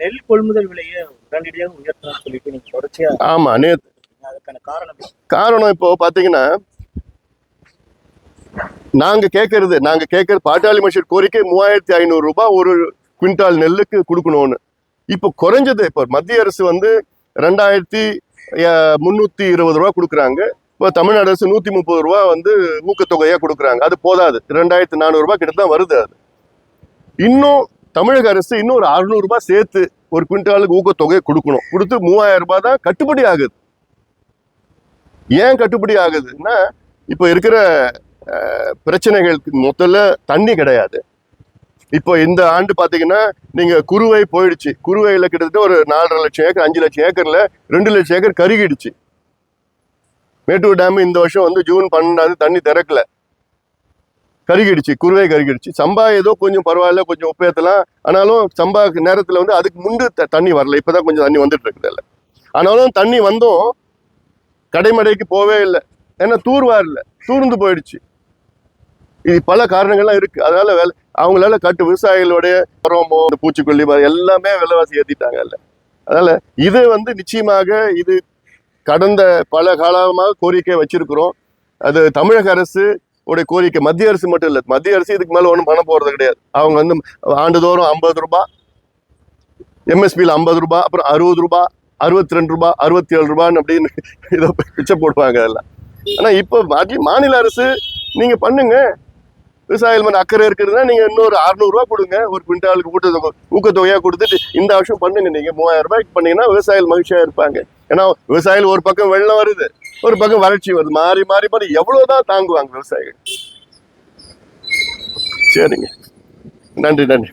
நெல் கொள்முதல் விலையை உடனடியாக உயர்த்தணும்னு சொல்லிட்டு நீங்க தொடர்ச்சியா ஆமா நே அதுக்கான காரணம்? காரணம் இப்போ பாத்தீங்கன்னா நாங்க கேட்கறது நாங்க கேட்கறது பாட்டாளி மஷர் கோரிக்கை மூவாயிரத்தி ஐநூறு ரூபாய் ஒரு குவிண்டால் நெல்லுக்கு கொடுக்கணும்னு. இப்போ குறைஞ்சது இப்போ மத்திய அரசு வந்து ரெண்டாயிரத்தி முந்நூற்றி இருபது ரூபா கொடுக்குறாங்க. இப்போ தமிழ்நாடு அரசு நூற்றி முப்பது ரூபா வந்து ஊக்கத்தொகையாக கொடுக்குறாங்க. அது போதாது. ரெண்டாயிரத்தி நானூறுரூபா கிட்ட தான் வருது அது. இன்னும் தமிழக அரசு இன்னும் ஒரு அறுநூறு ரூபாய் சேர்த்து ஒரு குவிண்டாலுக்கு ஊக்கத்தொகையை கொடுக்கணும். கொடுத்து மூவாயிரம் ரூபாய் தான் கட்டுப்படி ஆகுது. ஏன் கட்டுப்படி ஆகுதுன்னா இப்போ இருக்கிற பிரச்சனைகளுக்கு முதல்ல தண்ணி கிடையாது. இப்போ இந்த ஆண்டு பார்த்தீங்கன்னா நீங்கள் குருவை போயிடுச்சு. குருவையில் கிட்டத்தட்ட ஒரு நாலரை லட்சம் ஏக்கர் அஞ்சு லட்சம் ஏக்கரில் ரெண்டு லட்சம் ஏக்கர் கருகிடுச்சு. மேட்டூர் டேம் இந்த வருஷம் வந்து ஜூன் பன்னெண்டாவது தண்ணி திறக்கல. கருகிடுச்சு குருவை கருகிடுச்சு. சம்பா ஏதோ கொஞ்சம் பரவாயில்ல கொஞ்சம் உப்பேத்தலாம். ஆனாலும் சம்பா நேரத்தில் வந்து அதுக்கு முண்டு த- தண்ணி வரல. இப்பதான் கொஞ்சம் தண்ணி வந்துட்டு இருக்குது இல்லை ஆனாலும் தண்ணி வந்தும். கடைமடைக்கு போவே இல்லை. ஏன்னா தூர்வார் இல்லை தூர்ந்து போயிடுச்சு. இது பல காரணங்கள்லாம் இருக்கு. அதனால வேலை அவங்களால கட்டு விவசாயிகளுடைய உரமோ இந்த பூச்சிக்கொல்லி எல்லாமே விலைவாசி ஏற்றிட்டாங்க இல்லை அதனால இது வந்து நிச்சயமாக இது கடந்த பல காலமாக கோரிக்கை வச்சிருக்கிறோம். அது தமிழக அரசு உடைய கோரிக்கை. மத்திய அரசு மட்டும் இல்லை மத்திய அரசு இதுக்கு மேலே ஒன்றும் பண்ண போகிறது கிடையாது. அவங்க வந்து ஆண்டுதோறும் ஐம்பது ரூபா எம்எஸ்பியில் ஐம்பது ரூபாய் அப்புறம் அறுபது ரூபா அறுபத்தி ரெண்டு ரூபா அறுபத்தி ஏழு ரூபான்னு அப்படின்னு இதை பிச்சை போடுவாங்க அதெல்லாம் ஆனால் இப்போ மாற்றி மாநில அரசு நீங்கள் பண்ணுங்க. விவசாயிகள் மேலே அக்கறை இருக்குதுன்னா நீங்கள் இன்னொரு அறநூறுவா கொடுங்க. ஒரு குவிண்டாலுக்கு ஊட்டத்தொகை ஊக்கத்தொகையாக கொடுத்துட்டு இந்த வருஷம் பண்ணுங்க. நீங்கள் மூவாயிரம் ரூபாய்க்கு பண்ணீங்கன்னா விவசாயிகள் மகிழ்ச்சியா இருப்பாங்க. ஏன்னா விவசாயிகள் ஒரு பக்கம் வெள்ளம் வருது. ஒரு பக்கம் வறட்சி வருது மாறி மாறி மாறி எவ்வளவுதான் தாங்குவாங்க விவசாயிகள்? சரிங்க. நன்றி நன்றி.